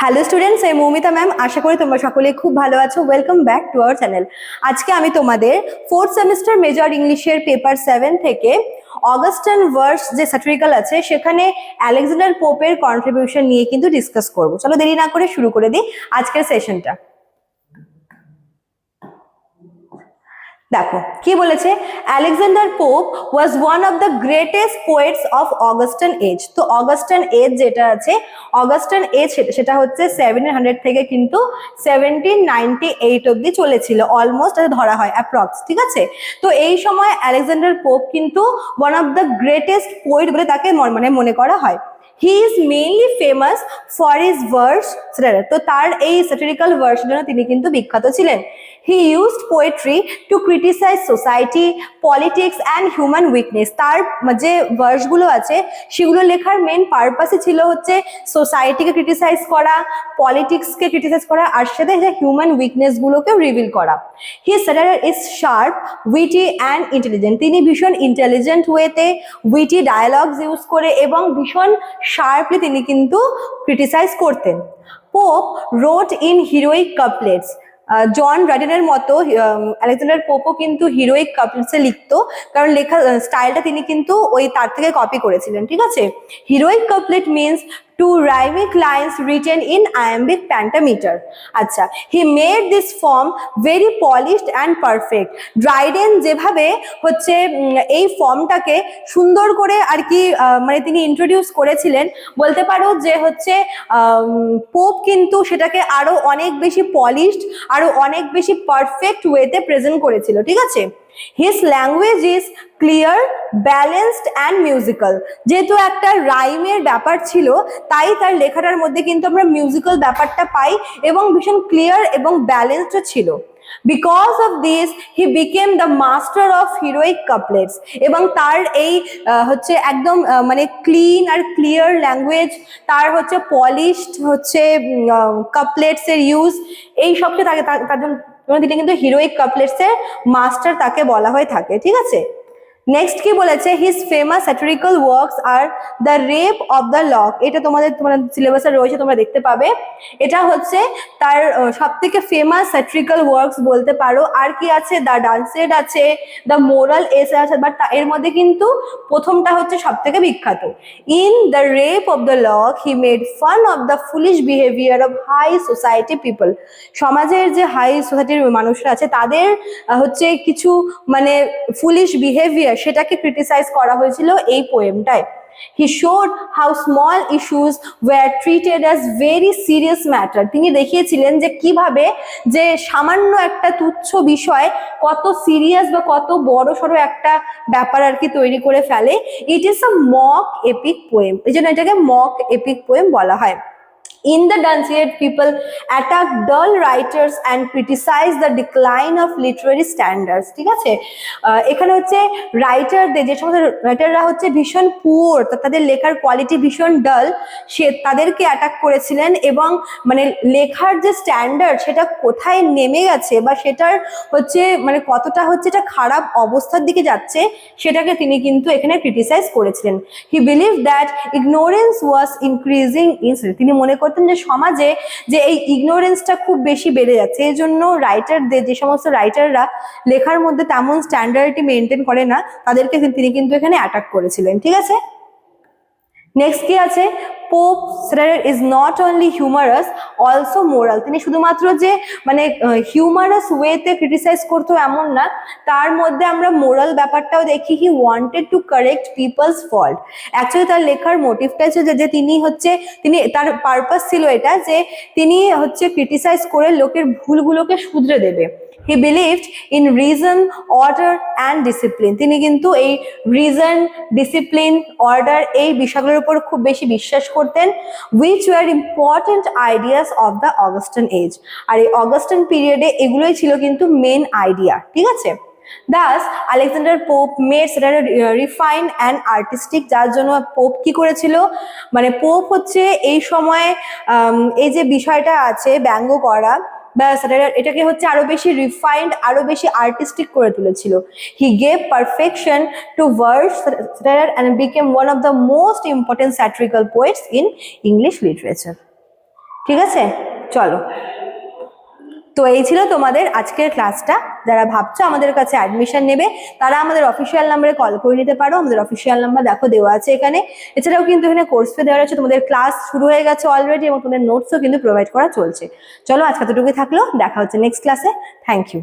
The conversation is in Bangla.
হ্যালো স্টুডেন্টস এই মৌমিতা ম্যাম আশা করি তোমরা সকলে খুব ভালো আছো। Welcome back to our channel আজকে আমি তোমাদের ফোর্থ সেমিস্টার মেজর ইংলিশের পেপার সেভেন থেকে অগাস্টান ভার্স যে স্যাটিরিক্যাল আছে, সেখানে আলেকজান্ডার পোপের কন্ট্রিবিউশন নিয়ে কিন্তু ডিসকাস করব। চলো দেরি না করে শুরু করে দিই আজকের সেশনটা দেখো, কি বলেছে? Alexander Pope was one of the greatest poets of Augustan age তো অগাস্টান এজ যেটা আছে অগাস্টান এজ সেটা হচ্ছে সেভেন হান্ড্রেড থেকে কিন্তু সেভেন্টিন নাইনটি এইট অব্দি চলেছিল অলমোস্ট ধরা হয় অ্যাপ্রক্স ঠিক আছে? তো এই সময় আলেকজান্ডার পোপ কিন্তু one of the greatest poet বলে তাকে মানে মনে করা হয়। He is mainly famous for his verse তো তার এই স্যাটিরিক্যাল ভার্সের জন্য তিনি কিন্তু বিখ্যাত ছিলেন। He used poetry to criticise society politics and human weakness তার যে ভার্সগুলো আছে, সেগুলো লেখার মেন পারপাসই ছিল হচ্ছে সোসাইটিকে ক্রিটিসাইজ করা পলিটিক্সকে ক্রিটিসাইজ করা, আর সাথে হিউম্যান উইকনেসগুলোকেও রিভিল করা। He satire is sharp witty and intelligent তিনি ভীষণ ইন্টেলিজেন্ট ওয়েতে উইটি ডায়ালগস ইউজ করে এবং ভীষণ শার্পলি তিনি কিন্তু ক্রিটিসাইজ করতেন। Pope wrote in heroic couplets John রাইডেনের মতো আলেকজান্ডার পোপও কিন্তু হিরোইক কাপলেটসে লিখত, কারণ লেখা স্টাইলটা তিনি কিন্তু ওই তার থেকে কপি করেছিলেন, ঠিক আছে? Heroic couplet means two rhyming lines written in iambic pentameter আচ্ছা he made this form very polished and perfect Dryden যেভাবে হচ্ছে এই ফর্মটাকে সুন্দর করে আর কি মানে তিনি ইন্ট্রোডিউস করেছিলেন, বলতে পারো যে হচ্ছে পোপ কিন্তু সেটাকে আরও অনেক বেশি পলিশড আরও অনেক বেশি পারফেক্ট ওয়েতে প্রেজেন্ট করেছিল, ঠিক আছে? His language is clear balanced and musical যেহেতু একটা রাইমের ব্যাপার ছিল, তাই তার লেখাটার মধ্যে কিন্তু আমরা মিউজিক্যাল ব্যাপারটা পাই এবং ভীষণ ক্লিয়ার এবং ব্যালেন্সডও ছিল। Because of this he became the master of heroic couplets এবং তার এই হচ্ছে একদম মানে ক্লিন আর ক্লিয়ার ল্যাঙ্গুয়েজ তার হচ্ছে পলিশড হচ্ছে কাপলেটস এর ইউজ এই সবকে তাকে তার জন্য জন্য তিনি কিন্তু হিরোইক কাপলেটস এর মাস্টার তাকে বলা হয়ে থাকে ঠিক আছে? নেক্সট কি বলেছে? His famous satirical works R the rape of the lock এটা তোমাদের তোমাদের সিলেবাসে রয়েছে, তোমরা দেখতে পাবে। এটা হচ্ছে তার সব থেকে ফেমাস স্যাটারিক্যাল ওয়ার্কস বলতে পারো। আর কি আছে? দ্য ডান্সেড আছে দ্য মোরাল এস আছে বাট এর মধ্যে কিন্তু প্রথমটা হচ্ছে সব থেকে বিখ্যাত। In the rape of the lock he made fun of the foolish behaviour of high society people সমাজের যে হাই সোসাইটির মানুষরা আছে, তাদের হচ্ছে কিছু মানে ফুলিশ বিহেভিয়ার সেটাকে ক্রিটিসাইজ করা হয়েছিল এই পোয়েমটায় he showed how small issues were treated as very serious matter তিনি দেখিয়েছিলেন যে কীভাবে যে সামান্য একটা তুচ্ছ বিষয় কত সিরিয়াস বা কত বড় সড়ো একটা ব্যাপার আর কি তৈরি করে ফেলে। It is a mock epic poem এই জন্য এটাকে মক এপিক পোয়েম বলা হয়। In the Dunciad, people attack dull writers and criticize the decline of literary standards. ঠিক আছে এখানে হচ্ছে রাইটারদের যে সমস্ত রাইটাররা হচ্ছে ভীষণ পুয়ার তাদের লেখার কোয়ালিটি ভীষণ ডাল সে তাদেরকে অ্যাটাক করেছিলেন এবং মানে লেখার যে স্ট্যান্ডার্ড সেটা কোথায় নেমে গেছে বা সেটার হচ্ছে মানে কতটা হচ্ছে এটা খারাপ অবস্থার দিকে যাচ্ছে সেটাকে তিনি কিন্তু এখানে ক্রিটিসাইজ করেছিলেন he believe that ignorance was increasing in তিনি মনে করতেন যে সমাজে যে এই ইগনোরেন্সটা খুব বেশি বেড়ে যাচ্ছে, এই জন্য রাইটারদের যে সমস্ত রাইটাররা লেখার মধ্যে তেমন স্ট্যান্ডার্ডটি মেনটেন করে না, তাদেরকে তিনি কিন্তু এখানে অ্যাটাক করেছিলেন, ঠিক আছে? নেক্সট কি আছে? Pope is not only humorous also moral তিনি শুধুমাত্র যে মানে হিউমারাস ওয়েতে ক্রিটিসাইজ করতো এমন না, তার মধ্যে আমরা মোরাল ব্যাপারটাও দেখি he wanted to correct people's fault actually তার লেখার মোটিভটাই ছিল যে তিনি হচ্ছে, তিনি, তার পারপাস ছিল এটা যে, তিনি হচ্ছে ক্রিটিসাইজ করে লোকের ভুলগুলোকে শুধরে দেবে। He believed in reason order and discipline তিনি কিন্তু এই রিজন ডিসিপ্লিন অর্ডার এই বিষয়গুলোর উপর খুব বেশি বিশ্বাস করতেন which were important ideas of the Augustan age আর এই অগস্টান পিরিয়ডে এগুলোই ছিল কিন্তু মেন আইডিয়া ঠিক আছে? দাস আলেকজান্ডার পোপ মেড সেটা রিফাইন অ্যান্ড আর্টিস্টিক যার জন্য পোপ কি করেছিল? মানে পোপ হচ্ছে এই সময় এই যে বিষয়টা আছে ব্যঙ্গ করা বা স্যাটার এটাকে হচ্ছে আরও বেশি রিফাইন্ড আরও বেশি আর্টিস্টিক করে তুলেছিল। He gave perfection to verse and became one of the most important satirical poets in English literature ঠিক আছে? চলো। তো এই ছিল তোমাদের আজকের ক্লাসটা যারা ভাবছ আমাদের কাছে অ্যাডমিশন নেবে, তারা আমাদের অফিসিয়াল নাম্বারে কল করে নিতে পারো। আমাদের অফিসিয়াল নাম্বার দেখো দেওয়া আছে এখানে। এছাড়াও কিন্তু এখানে কোর্স ফি দেওয়া রয়েছে। তোমাদের ক্লাস শুরু হয়ে গেছে অলরেডি এবং তোমাদের নোটসও কিন্তু প্রোভাইড করা চলছে। চলো আজকে এতটুকুই থাকল। দেখা হচ্ছে নেক্সট ক্লাসে থ্যাংক ইউ